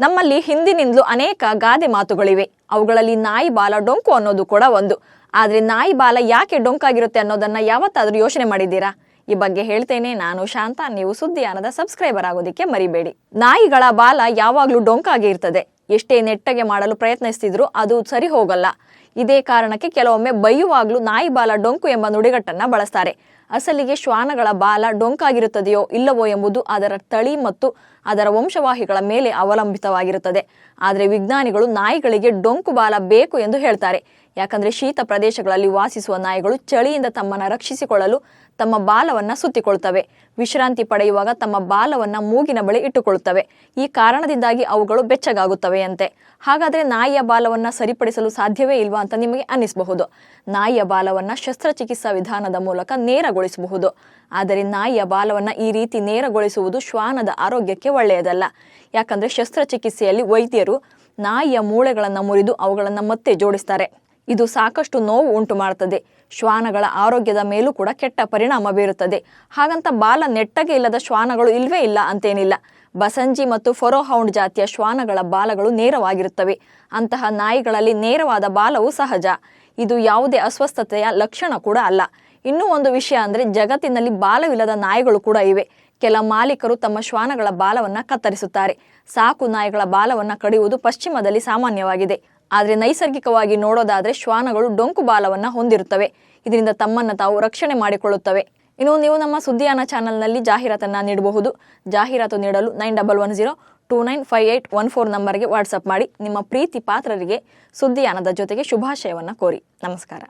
ನಮ್ಮಲ್ಲಿ ಹಿಂದಿನಿಂದಲೂ ಅನೇಕ ಗಾದೆ ಮಾತುಗಳಿವೆ. ಅವುಗಳಲ್ಲಿ ನಾಯಿ ಬಾಲ ಡೊಂಕು ಅನ್ನೋದು ಕೂಡ ಒಂದು. ಆದರೆ ನಾಯಿ ಬಾಲ ಯಾಕೆ ಡೊಂಕಾಗಿರುತ್ತೆ ಅನ್ನೋದನ್ನ ಯಾವತ್ತಾದರೂ ಯೋಚನೆ ಮಾಡಿದ್ದೀರಾ? ಈ ಬಗ್ಗೆ ಹೇಳ್ತೇನೆ ನಾನು ಶಾಂತ. ನೀವು ಸುದ್ದಿಯಾನದ ಸಬ್ಸ್ಕ್ರೈಬರ್ ಆಗೋದಕ್ಕೆ ಮರಿಬೇಡಿ. ನಾಯಿಗಳ ಬಾಲ ಯಾವಾಗಲೂ ಡೊಂಕಾಗಿ ಇರ್ತದೆ. ಎಷ್ಟೇ ನೆಟ್ಟಗೆ ಮಾಡಲು ಪ್ರಯತ್ನಿಸ್ತಿದ್ರು ಅದು ಸರಿ ಹೋಗಲ್ಲ. ಇದೇ ಕಾರಣಕ್ಕೆ ಕೆಲವೊಮ್ಮೆ ಬೈಯುವಾಗಲೂ ನಾಯಿ ಬಾಲ ಡೊಂಕು ಎಂಬ ನುಡಿಗಟ್ಟನ್ನ ಬಳಸ್ತಾರೆ. ಅಸಲಿಗೆ ಶ್ವಾನಗಳ ಬಾಲ ಡೊಂಕಾಗಿರುತ್ತದೆಯೋ ಇಲ್ಲವೋ ಎಂಬುದು ಅದರ ತಳಿ ಮತ್ತು ಅದರ ವಂಶವಾಹಿಗಳ ಮೇಲೆ ಅವಲಂಬಿತವಾಗಿರುತ್ತದೆ. ಆದರೆ ವಿಜ್ಞಾನಿಗಳು ನಾಯಿಗಳಿಗೆ ಡೊಂಕು ಬಾಲ ಬೇಕು ಎಂದು ಹೇಳ್ತಾರೆ. ಯಾಕಂದ್ರೆ ಶೀತ ಪ್ರದೇಶಗಳಲ್ಲಿ ವಾಸಿಸುವ ನಾಯಿಗಳು ಚಳಿಯಿಂದ ತಮ್ಮನ್ನು ರಕ್ಷಿಸಿಕೊಳ್ಳಲು ತಮ್ಮ ಬಾಲವನ್ನು ಸುತ್ತಿಕೊಳ್ತವೆ. ವಿಶ್ರಾಂತಿ ಪಡೆಯುವಾಗ ತಮ್ಮ ಬಾಲವನ್ನು ಮೂಗಿನ ಬಳಿ ಇಟ್ಟುಕೊಳ್ಳುತ್ತವೆ ಈ ಕಾರಣದಿಂದಾಗಿ ಅವುಗಳು ಬೆಚ್ಚಗಾಗುತ್ತವೆಯಂತೆ. ಹಾಗಾದ್ರೆ ನಾಯಿಯ ಬಾಲವನ್ನು ಸರಿಪಡಿಸಲು ಸಾಧ್ಯವೇ ಇಲ್ವಾ ಅಂತ ನಿಮಗೆ ಅನ್ನಿಸಬಹುದು. ನಾಯಿಯ ಬಾಲವನ್ನು ಶಸ್ತ್ರಚಿಕಿತ್ಸಾ ವಿಧಾನದ ಮೂಲಕ ನೇರಗೊಳಿಸಬಹುದು ಆದರೆ ನಾಯಿಯ ಬಾಲವನ್ನು ಈ ರೀತಿ ನೇರಗೊಳಿಸುವುದು ಶ್ವಾನದ ಆರೋಗ್ಯಕ್ಕೆ ಒಳ್ಳೆಯದಲ್ಲ. ಯಾಕಂದ್ರೆ ಶಸ್ತ್ರಚಿಕಿತ್ಸೆಯಲ್ಲಿ ವೈದ್ಯರು ನಾಯಿಯ ಮೂಳೆಗಳನ್ನು ಮುರಿದು ಅವುಗಳನ್ನು ಮತ್ತೆ ಜೋಡಿಸ್ತಾರೆ. ಇದು ಸಾಕಷ್ಟು ನೋವು ಉಂಟು ಮಾಡುತ್ತದೆ ಶ್ವಾನಗಳ ಆರೋಗ್ಯದ ಮೇಲೂ ಕೂಡ ಕೆಟ್ಟ ಪರಿಣಾಮ ಬೀರುತ್ತದೆ. ಹಾಗಂತ ಬಾಲ ನೆಟ್ಟಗೆ ಇಲ್ಲದ ಶ್ವಾನಗಳು ಇಲ್ವೇ ಇಲ್ಲ ಅಂತೇನಿಲ್ಲ. ಬಸಂಜಿ ಮತ್ತು ಫೊರೋಹೌಂಡ್ ಜಾತಿಯ ಶ್ವಾನಗಳ ಬಾಲಗಳು ನೇರವಾಗಿರುತ್ತವೆ. ಅಂತಹ ನಾಯಿಗಳಲ್ಲಿ ನೇರವಾದ ಬಾಲವು ಸಹಜ. ಇದು ಯಾವುದೇ ಅಸ್ವಸ್ಥತೆಯ ಲಕ್ಷಣ ಕೂಡ ಅಲ್ಲ. ಇನ್ನೂ ಒಂದು ವಿಷಯ ಅಂದರೆ ಜಗತ್ತಿನಲ್ಲಿ ಬಾಲವಿಲ್ಲದ ನಾಯಿಗಳು ಕೂಡ ಇವೆ. ಕೆಲ ಮಾಲೀಕರು ತಮ್ಮ ಶ್ವಾನಗಳ ಬಾಲವನ್ನು ಕತ್ತರಿಸುತ್ತಾರೆ. ಸಾಕು ನಾಯಿಗಳ ಬಾಲವನ್ನು ಕಡಿಯುವುದು ಪಶ್ಚಿಮದಲ್ಲಿ ಸಾಮಾನ್ಯವಾಗಿದೆ. ಆದರೆ ನೈಸರ್ಗಿಕವಾಗಿ ನೋಡೋದಾದರೆ ಶ್ವಾನಗಳು ಡೊಂಕು ಬಾಲವನ್ನು ಹೊಂದಿರುತ್ತವೆ. ಇದರಿಂದ ತಮ್ಮನ್ನ ತಾವು ರಕ್ಷಣೆ ಮಾಡಿಕೊಳ್ಳುತ್ತವೆ. ಇನ್ನು ನೀವು ನಮ್ಮ ಸುದ್ದಿಯಾನ ಚಾನೆಲ್ನಲ್ಲಿ ಜಾಹೀರಾತನ್ನು ನೀಡಬಹುದು. ಜಾಹೀರಾತು ನೀಡಲು nine double one zero two nine five eight one four ನಂಬರ್ಗೆ ವಾಟ್ಸಪ್ ಮಾಡಿ ನಿಮ್ಮ ಪ್ರೀತಿ ಪಾತ್ರರಿಗೆ ಸುದ್ದಿಯಾನದ ಜೊತೆಗೆ ಶುಭಾಶಯವನ್ನು ಕೋರಿ. ನಮಸ್ಕಾರ.